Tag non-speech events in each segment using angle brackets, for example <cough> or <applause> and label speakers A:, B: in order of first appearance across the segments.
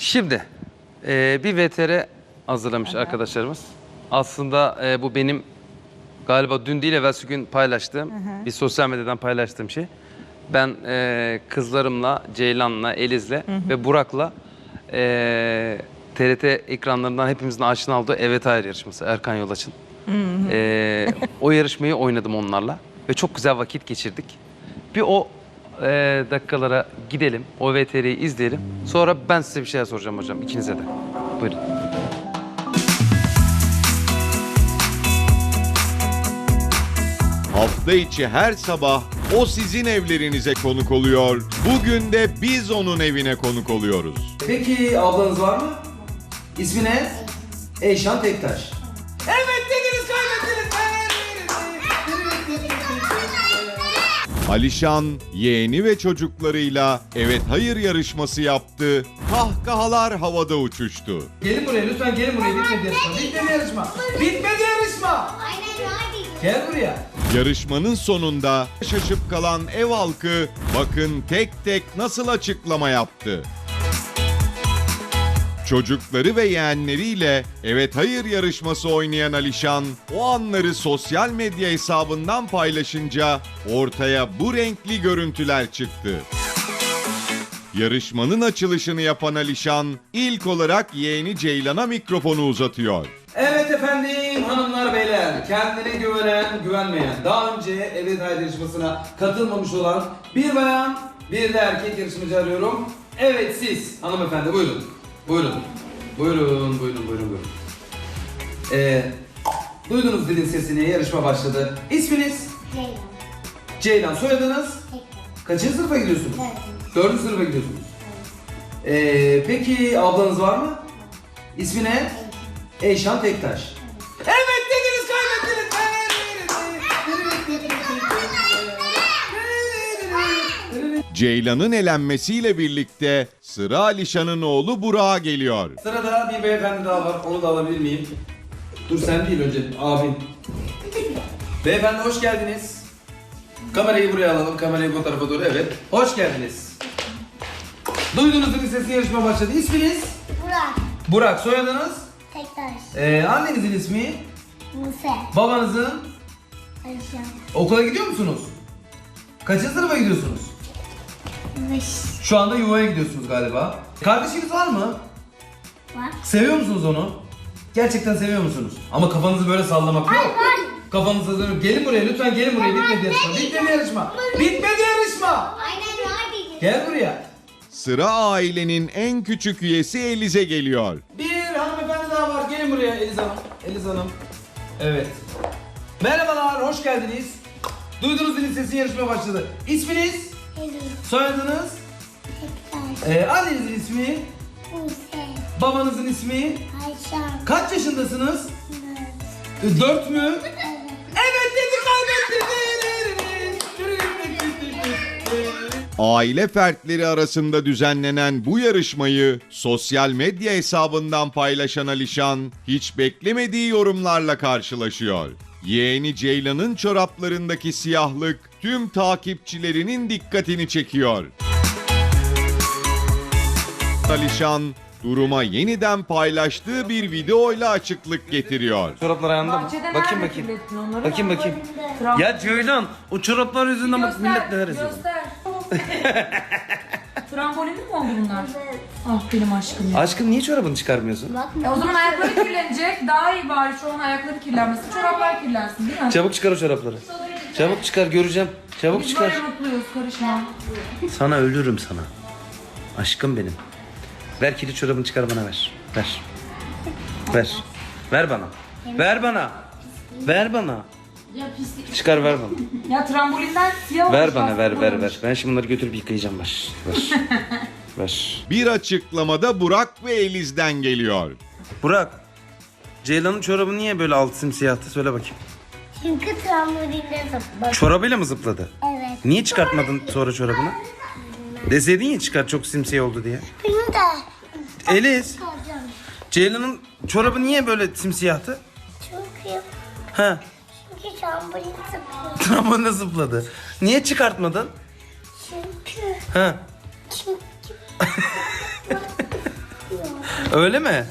A: Şimdi e, bir VTR hazırlamış arkadaşlarımız. Aslında e, bu benim galiba dün değil evvelsi gün paylaştığım, bir sosyal medyadan paylaştığım şey. Ben e, kızlarımla, Ceylan'la, Eliz'le ve Burak'la e, TRT ekranlarından hepimizin aşina olduğu Evet Hayır yarışması Erkan Yolaç'ın. E, o yarışmayı oynadım onlarla ve çok güzel vakit geçirdik. Bir o e, dakikalara gidelim, o VTR'yi izleyelim. Sonra ben size bir şeyler soracağım hocam, ikinize de. Buyurun.
B: Hafta içi her sabah o sizin evlerinize konuk oluyor. Bugün de biz onun evine konuk oluyoruz.
C: Peki ablanız var mı? İsmi ne? Eyşan Tektaş.
B: Alişan yeğeni ve çocuklarıyla evet hayır yarışması yaptı. Kahkahalar havada uçuştu.
C: Gelin buraya lütfen gelin buraya. Bitmedi yarışma. Bitmedi yarışma. Bitmedi yarışma.
D: Aynen hadi.
C: Gel buraya.
B: Yarışmanın sonunda şaşıp kalan ev halkı bakın tek tek nasıl açıklama yaptı. Çocukları ve yeğenleriyle evet hayır yarışması oynayan Alişan o anları sosyal medya hesabından paylaşınca ortaya bu renkli görüntüler çıktı. Yarışmanın açılışını yapan Alişan ilk olarak yeğeni Ceylan'a mikrofonu uzatıyor.
C: Evet efendim hanımlar beyler kendine güvenen güvenmeyen daha önce Evet Hayır yarışmasına katılmamış olan bir bayan bir de erkek yarışmacı arıyorum. Evet siz hanımefendi buyurun. Buyurun. Buyurun buyurun buyurun buyurun. Ee, duydunuz dilin sesini yarışma başladı. İsminiz?
D: Ceylan.
C: Ceylan soyadınız?
D: Tekrar.
C: Kaçıncı sınıfa gidiyorsunuz?
D: Dördüncü.
C: Dördüncü sınıfa gidiyorsunuz. Ee, peki ablanız var mı? İsmi ne? Eyşan Tektaş.
B: Ceylan'ın elenmesiyle birlikte sıra Alişan'ın oğlu Burak'a geliyor.
C: Sırada bir beyefendi daha var. Onu da alabilir miyim? Dur sen değil önce abin. Beyefendi hoş geldiniz. Kamerayı buraya alalım. Kamerayı bu tarafa doğru. Evet. Hoş geldiniz. Duydunuz mi sesli yarışma başladı. İsminiz?
D: Burak.
C: Burak. Soyadınız?
D: Tekrar.
C: Ee, annenizin ismi?
D: Muse.
C: Babanızın?
D: Ayşen.
C: Okula gidiyor musunuz? Kaçıncı sınıfa gidiyorsunuz? Şu anda yuvaya gidiyorsunuz galiba. Kardeşiniz var mı?
D: Var.
C: Seviyor musunuz onu? Gerçekten seviyor musunuz? Ama kafanızı böyle sallamak yok. Kafanızı böyle gelin buraya lütfen gelin buraya bitmedi yarışma. Bitmedi yarışma. Bitmedi yarışma.
D: Aynen hadi.
C: Gel buraya.
B: Sıra ailenin en küçük üyesi Elize geliyor.
C: Bir hanımefendi daha var. Gelin buraya Eliz Hanım. Eliz Hanım. Evet. Merhabalar, hoş geldiniz. Duydunuz dilin sesi yarışma başladı. İsminiz?
D: Elif.
C: Soyadınız?
D: Tekrar.
C: Ee, annenizin ismi?
D: Muse.
C: Babanızın ismi?
D: Ayşen.
C: Kaç yaşındasınız?
D: Dört.
C: Ee, Dört mü?
D: Evet.
C: Evet dedi.
B: Aile fertleri arasında düzenlenen bu yarışmayı sosyal medya hesabından paylaşan Alişan hiç beklemediği yorumlarla karşılaşıyor. Yeğeni Ceylan'ın çoraplarındaki siyahlık tüm takipçilerinin dikkatini çekiyor. Alişan duruma yeniden paylaştığı bir videoyla açıklık getiriyor.
A: Çoraplar ayağında mı?
E: Bahçede
A: Bakayım
E: nerede
A: bakayım.
E: kirlettin onları?
A: Bakayım bakayım. Ya Ceylan o çoraplar yüzünden bak millet neler izliyor.
E: Göster. <laughs> Trambolin mi oldu bunlar? Ah benim aşkım ya.
A: Aşkım niye çorabını çıkarmıyorsun?
D: Bak.
E: E o zaman ayakları kirlenecek. Daha iyi bari şu an ayakları kirlenmesin. Çoraplar kirlensin değil mi?
A: Çabuk çıkar o çorapları. Çabuk çıkar göreceğim. Çabuk
E: Biz
A: çıkar.
E: böyle mutluyuz karışma.
A: Sana ölürüm sana. Aşkım benim. Ver kirli çorabını çıkar bana ver. Ver. Ver. Ver bana. Ver bana. Ver bana. Çıkar ver bana.
E: Ya trambolinden siyah
A: Ver
E: olmuş,
A: bana ver
E: aslında
A: ver ver. Ben şimdi bunları götürüp yıkayacağım ver. Ver. <laughs> ver.
B: Bir açıklamada Burak ve Eliz'den geliyor.
A: Burak. Ceylan'ın çorabı niye böyle altı simsiyahtı? Söyle bakayım.
D: Çünkü trambolinde zıpladı.
A: Çorabıyla mı zıpladı?
D: Evet.
A: Niye çıkartmadın sonra çorabını? Deseydin ya çıkar çok simsiyah oldu diye.
D: Benim de.
A: Eliz. Ceylan'ın çorabı niye böyle simsiyahtı?
D: Çünkü.
A: Ha.
D: Çünkü trambolin zıpladı. <laughs>
A: Trambolina zıpladı. Niye çıkartmadın?
D: Çünkü.
A: Ha.
D: Çünkü. <laughs>
C: Öyle mi?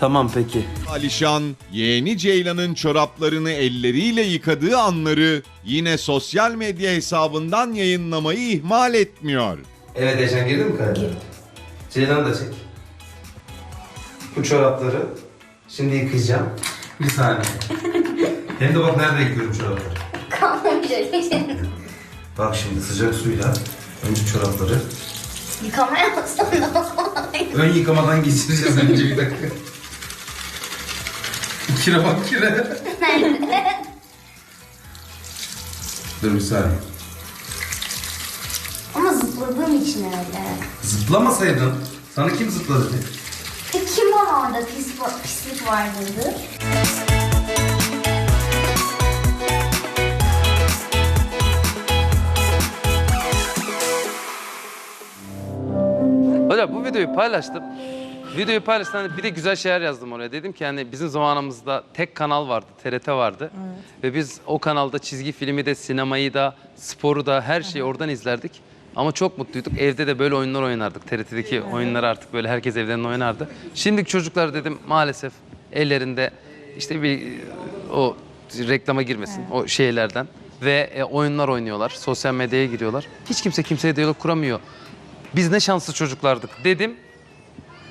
C: Tamam peki.
B: Alişan, yeğeni Ceylan'ın çoraplarını elleriyle yıkadığı anları yine sosyal medya hesabından yayınlamayı ihmal etmiyor.
C: Evet Eşen girdi mi kayda? Ceylan'ı da çek. Bu çorapları şimdi yıkayacağım. Bir saniye. <laughs> Hem de bak nerede yıkıyorum çorapları. Bak şimdi sıcak suyla önce çorapları.
D: Yıkamaya sonra
C: Ön yıkamadan geçireceğiz önce bir dakika. kire bak kire. Dur bir saniye.
D: Ama zıpladığım için öyle.
C: Zıplamasaydın. Sana kim zıpladı?
D: Peki kim bana orada pis, pislik var dedi?
C: Videoyu paylaştım. Videoyu paylaştım hani bir de güzel şeyler yazdım oraya. Dedim ki hani bizim zamanımızda tek kanal vardı, TRT vardı. Ve biz o kanalda çizgi filmi de, sinemayı da, sporu da her şeyi oradan izlerdik. Ama çok mutluyduk. Evde de böyle oyunlar oynardık. TRT'deki oyunları artık böyle herkes evlerinde oynardı. Şimdiki çocuklar dedim maalesef ellerinde işte bir o reklama girmesin o şeylerden ve e, oyunlar oynuyorlar. Sosyal medyaya giriyorlar. Hiç kimse kimseye diyalog kuramıyor. Biz ne şanslı çocuklardık dedim.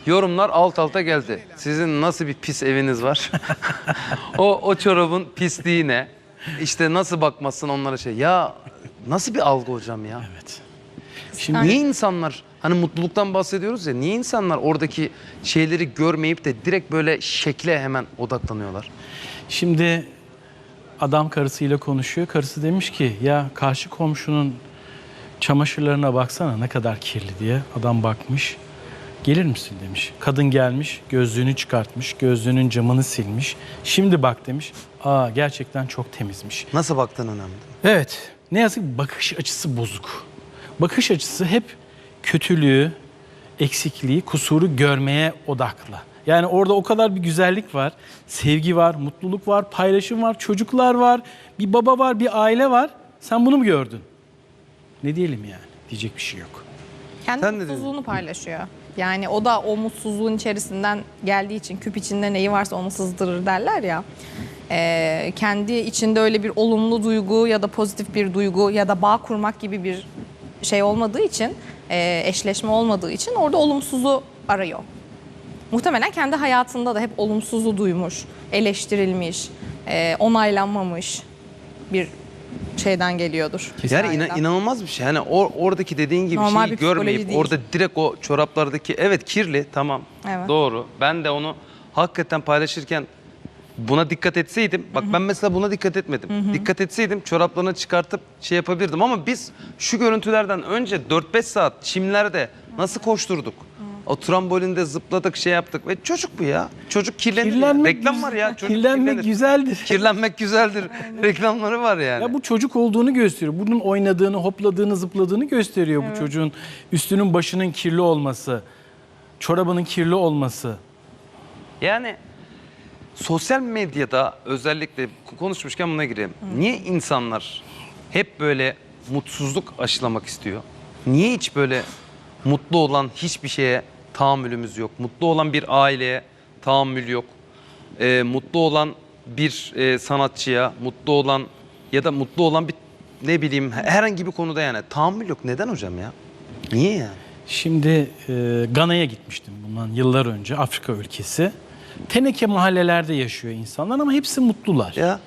C: Yorumlar alt alta geldi. Sizin nasıl bir pis eviniz var? <laughs> o o çorabın pisliği ne? İşte nasıl bakmasın onlara şey. Ya nasıl bir algı hocam ya?
F: Evet.
C: Şimdi niye insanlar hani mutluluktan bahsediyoruz ya niye insanlar oradaki şeyleri görmeyip de direkt böyle şekle hemen odaklanıyorlar?
F: Şimdi adam karısıyla konuşuyor. Karısı demiş ki ya karşı komşunun çamaşırlarına baksana ne kadar kirli diye. Adam bakmış. Gelir misin demiş. Kadın gelmiş, gözlüğünü çıkartmış, gözlüğünün camını silmiş. Şimdi bak demiş. Aa gerçekten çok temizmiş.
C: Nasıl baktın önemli.
F: Evet. Ne yazık ki bakış açısı bozuk. Bakış açısı hep kötülüğü, eksikliği, kusuru görmeye odaklı. Yani orada o kadar bir güzellik var, sevgi var, mutluluk var, paylaşım var, çocuklar var, bir baba var, bir aile var. Sen bunu mu gördün? Ne diyelim yani? Diyecek bir şey yok.
A: Kendi
C: Sen ne
A: mutsuzluğunu paylaşıyor. Yani o da o mutsuzluğun içerisinden geldiği için küp içinde neyi varsa onu sızdırır derler ya. Ee, kendi içinde öyle bir olumlu duygu ya da pozitif bir duygu ya da bağ kurmak gibi bir şey olmadığı için, e, eşleşme olmadığı için orada olumsuzu arıyor. Muhtemelen kendi hayatında da hep olumsuzu duymuş, eleştirilmiş, e, onaylanmamış bir şeyden geliyordur.
C: Yani ina- inanılmaz bir şey. Hani or- oradaki dediğin gibi
A: Normal
C: şeyi
A: bir psikoloji
C: görmeyip
A: değil.
C: orada direkt o çoraplardaki evet kirli tamam
A: Evet.
C: doğru. Ben de onu hakikaten paylaşırken buna dikkat etseydim bak ben mesela buna dikkat etmedim. Dikkat etseydim çoraplarını çıkartıp şey yapabilirdim ama biz şu görüntülerden önce 4-5 saat çimlerde nasıl koşturduk? O trambolinde zıpladık şey yaptık ve çocuk bu ya. Çocuk kirlenir. ya. Reklam var ya. Çocuk
F: kirlenmek
C: kirlenir.
F: güzeldir. <laughs>
C: Kirlenmek güzeldir. Reklamları var yani.
F: Ya bu çocuk olduğunu gösteriyor. Bunun oynadığını, hopladığını, zıpladığını gösteriyor bu çocuğun. Üstünün başının kirli olması, çorabının kirli olması.
C: Yani sosyal medyada özellikle konuşmuşken buna gireyim. Niye insanlar hep böyle mutsuzluk aşılamak istiyor? Niye hiç böyle mutlu olan hiçbir şeye tahammülümüz yok? Mutlu olan bir aileye tahammül yok. Ee, mutlu olan bir e, sanatçıya, mutlu olan ya da mutlu olan bir ne bileyim herhangi bir konuda yani tahammül yok. Neden hocam ya? Niye yani?
F: Şimdi e, Gana'ya gitmiştim bundan yıllar önce Afrika ülkesi. Teneke mahallelerde yaşıyor insanlar ama hepsi mutlular.
C: Ya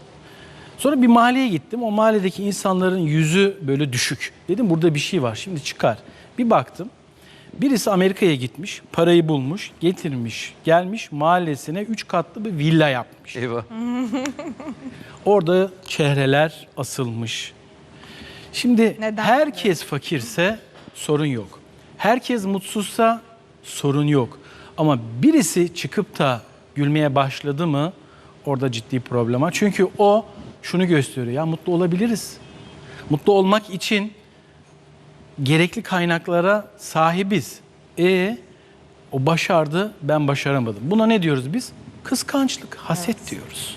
F: Sonra bir mahalleye gittim. O mahalledeki insanların yüzü böyle düşük. Dedim burada bir şey var. Şimdi çıkar. Bir baktım. Birisi Amerika'ya gitmiş, parayı bulmuş, getirmiş, gelmiş mahallesine üç katlı bir villa yapmış.
C: eyvah. <laughs>
F: Orada çehreler asılmış. Şimdi
A: Neden?
F: herkes fakirse sorun yok. Herkes mutsuzsa sorun yok. Ama birisi çıkıp da gülmeye başladı mı orada ciddi problem var. Çünkü o şunu gösteriyor. Ya mutlu olabiliriz. Mutlu olmak için gerekli kaynaklara sahibiz. E o başardı, ben başaramadım. Buna ne diyoruz biz? Kıskançlık, haset diyoruz.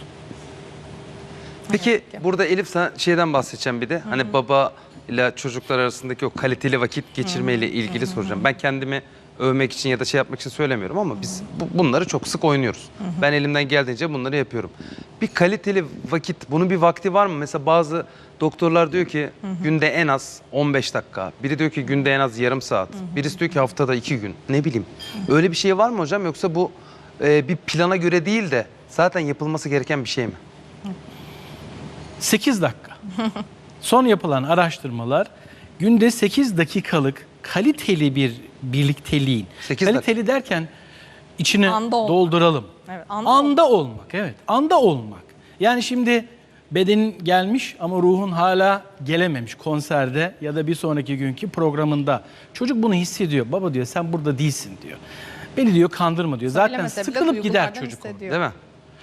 C: Peki burada Elif sen şeyden bahsedeceğim bir de. Hani baba ile çocuklar arasındaki o kaliteli vakit geçirme ile ilgili soracağım. Ben kendimi övmek için ya da şey yapmak için söylemiyorum ama biz bu- bunları çok sık oynuyoruz. Ben elimden geldiğince bunları yapıyorum. Bir kaliteli vakit, bunun bir vakti var mı? Mesela bazı doktorlar diyor ki günde en az 15 dakika. Biri diyor ki günde en az yarım saat. Birisi diyor ki haftada 2 gün. Ne bileyim. Öyle bir şey var mı hocam yoksa bu e, bir plana göre değil de zaten yapılması gereken bir şey mi?
F: 8 dakika. Son yapılan araştırmalar günde 8 dakikalık kaliteli bir birlikteliğin.
C: 8 dakika.
F: kaliteli derken içine
A: Anda olmak.
F: dolduralım.
A: Evet, anda
F: anda olmak evet. Anda olmak. Yani şimdi bedenin gelmiş ama ruhun hala gelememiş konserde ya da bir sonraki günkü programında. Çocuk bunu hissediyor. Baba diyor sen burada değilsin diyor. Beni diyor kandırma diyor. Zaten
A: Söylemese
F: sıkılıp gider çocuk. o.
A: hissediyor.
C: Değil mi?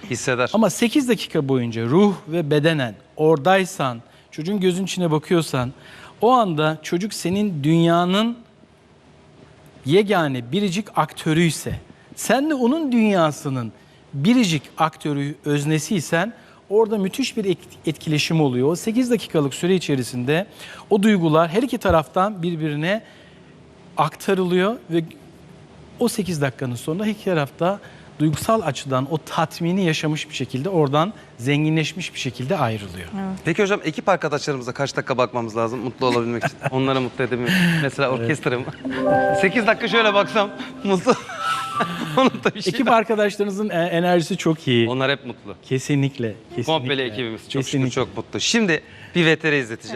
C: Hisseder.
F: Ama 8 dakika boyunca ruh ve bedenen oradaysan, çocuğun gözün içine bakıyorsan o anda çocuk senin dünyanın yegane biricik aktörüyse, sen de onun dünyasının biricik aktörü, öznesiysen orada müthiş bir et- etkileşim oluyor. O 8 dakikalık süre içerisinde o duygular her iki taraftan birbirine aktarılıyor ve o 8 dakikanın sonunda iki tarafta duygusal açıdan o tatmini yaşamış bir şekilde oradan zenginleşmiş bir şekilde ayrılıyor.
C: Peki hocam ekip arkadaşlarımıza kaç dakika bakmamız lazım mutlu olabilmek için? <laughs> Onları mutlu edebilmek için. Mesela orkestram. 8 <laughs> dakika şöyle baksam mutlu. <laughs> Onun da bir şey.
F: Ekip arkadaşlarınızın e- enerjisi çok iyi.
C: Onlar hep mutlu.
F: Kesinlikle. kesinlikle.
C: Komple ekibimiz çok şükür
F: Kesinlikle.
C: çok mutlu. Şimdi bir VTR izleteceğim.